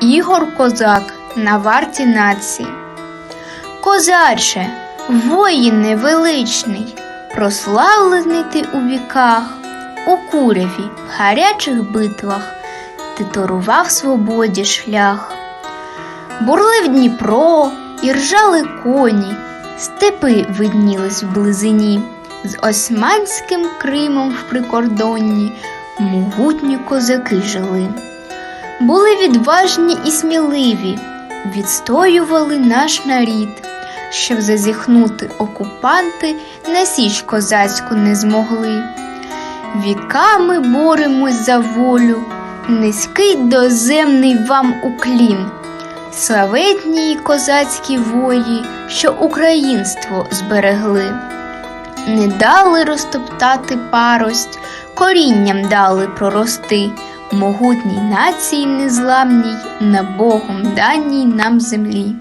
Ігор Козак на варті нації. Козаче, воїне величний, прославлений ти у віках, у куряві, в гарячих битвах, ти торував свободі шлях. Бурлив Дніпро, і ржали коні, степи виднілись в близині, з Османським Кримом в прикордонні могутні козаки жили. Були відважні і сміливі, відстоювали наш нарід, щоб зазіхнути окупанти на січ козацьку не змогли. Віками боремось за волю, низький доземний вам уклін. Славетні козацькі вої, що українство зберегли, не дали розтоптати парость, корінням дали прорости, могутній нації незламній, на Богом даній нам землі.